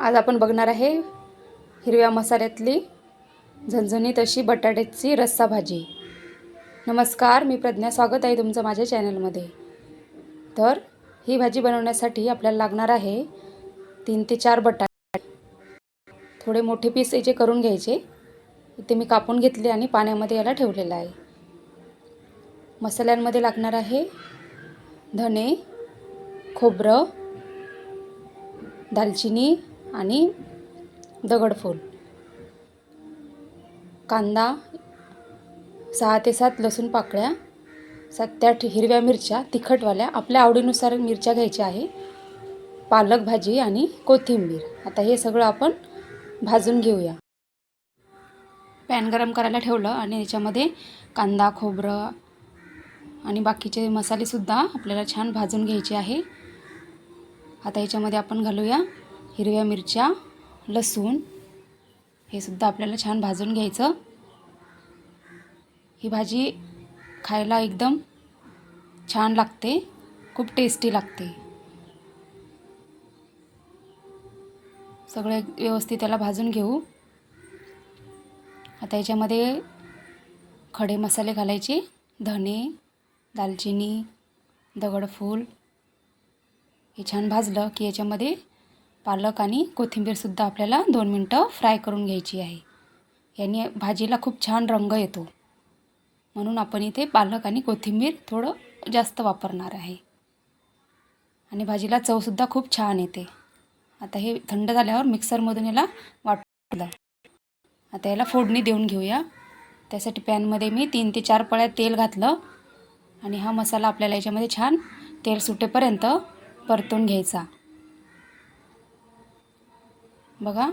आज आपण बघणार आहे हिरव्या मसाल्यातली झणझणीत अशी बटाट्याची रस्सा भाजी. नमस्कार मी प्रज्ञा. स्वागत आहे तुमचं माझ्या चॅनलमध्ये. तर ही भाजी बनवण्यासाठी आपल्याला लागणार आहे तीन ते चार बटाटे. थोडे मोठे पीस याचे करून घ्यायचे. इथे मी कापून घेतले आणि पाण्यामध्ये याला ठेवलेलं आहे. मसाल्यांमध्ये लागणार आहे धने खोबरं दालचिनी आणि दगडफूल कांदा सहा ते सात लसूण पाकळ्या सात ते आठ हिरव्या मिरच्या तिखटवाल्या आपल्या आवडीनुसार मिरच्या घ्यायच्या आहे. पालक भाजी आणि कोथिंबीर. आता हे सगळं आपण भाजून घेऊया. पॅन गरम करायला ठेवलं आणि याच्यामध्ये कांदा खोबरं आणि बाकीचे मसालेसुद्धा आपल्याला छान भाजून घ्यायचे आहे. आता याच्यामध्ये आपण घालूया हिरव्या मिरच्या लसूण हे सुद्धा आपल्याला छान भाजून घ्यायचं. ही भाजी खायला एकदम छान लागते खूप टेस्टी लागते. सगळे व्यवस्थित त्याला भाजून घेऊ. आता याच्यामध्ये खडे मसाले घालायचे धने दालचिनी दगडफूल हे छान भाजलं की याच्यामध्ये पालक आणि कोथिंबीरसुद्धा आपल्याला दोन मिनटं फ्राय करून घ्यायची आहे. याने भाजीला खूप छान रंग येतो. म्हणून आपण इथे पालक आणि कोथिंबीर थोडं जास्त वापरणार आहे. आणि भाजीला चवसुद्धा खूप छान येते. आता हे थंड झाल्यावर मिक्सरमधून याला वाटलं आता याला फोडणी देऊन घेऊया. त्यासाठी पॅनमध्ये मी तीन ते चार पळ्या तेल घातलं. आणि हा मसाला आपल्याला याच्यामध्ये छान तेल सुटेपर्यंत परतून घ्यायचा. बघा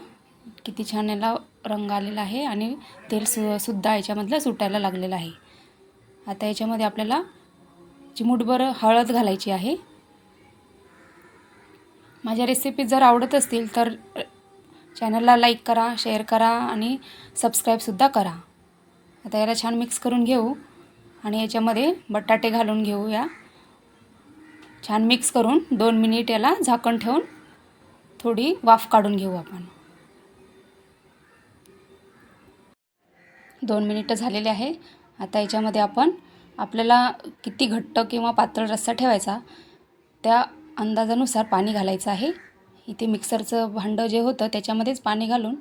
किती छान याला रंग आलेला आहे आणि तेल सु सुद्धा याच्यामधलं सुटायला लागलेलं आहे. आता याच्यामध्ये आपल्याला चिमूटभर हळद घालायची आहे. माझ्या रेसिपी जर आवडत असतील तर चॅनलला लाईक करा शेअर करा आणि सबस्क्राईबसुद्धा करा. आता याला छान मिक्स करून घेऊ आणि याच्यामध्ये बटाटे घालून घेऊया. छान मिक्स करून दोन मिनिट याला झाकण ठेवून थोडी वाफ काढून घेऊ आपण. दोन मिनिटं झालेले आहे. आता याच्यामध्ये आपण आपल्याला किती घट्ट किंवा पातळ रस्सा ठेवायचा त्या अंदाजानुसार पाणी घालायचं आहे. इथे मिक्सरचं भांडं जे होतं त्याच्यामध्येच पाणी घालून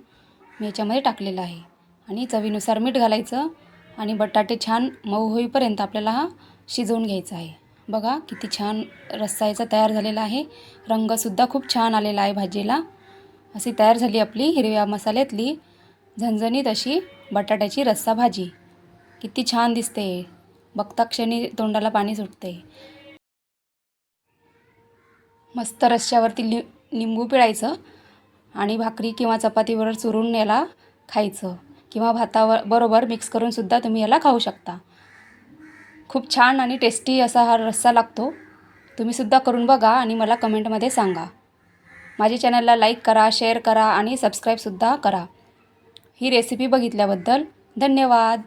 मी याच्यामध्ये टाकलेलं आहे. आणि चवीनुसार मीठ घालायचं आणि बटाटे छान मऊ होईपर्यंत आपल्याला हा शिजवून घ्यायचा आहे. बघा किती छान रस्सा याचा तयार झालेला आहे. रंगसुद्धा खूप छान आलेला आहे भाजीला. अशी तयार झाली आपली हिरव्या मसाल्यातली झणझणीत अशी बटाट्याची रस्सा भाजी. किती छान दिसते. बघता क्षणी तोंडाला पाणी सुटते. मस्त रश्श्यावरती लि लिंबू पिळायचं आणि भाकरी किंवा चपातीवर चुरून याला खायचं. किंवा भातावर बरोबर मिक्स करूनसुद्धा तुम्ही याला खाऊ शकता. खूप छान आणि टेस्टी असा हा रस्सा लागतो. तुम्हीसुद्धा करून बघा आणि मला कमेंटमध्ये सांगा. माझ्या चॅनलला लाईक करा शेअर करा आणि सबस्क्राईबसुद्धा करा. ही रेसिपी बघितल्याबद्दल धन्यवाद.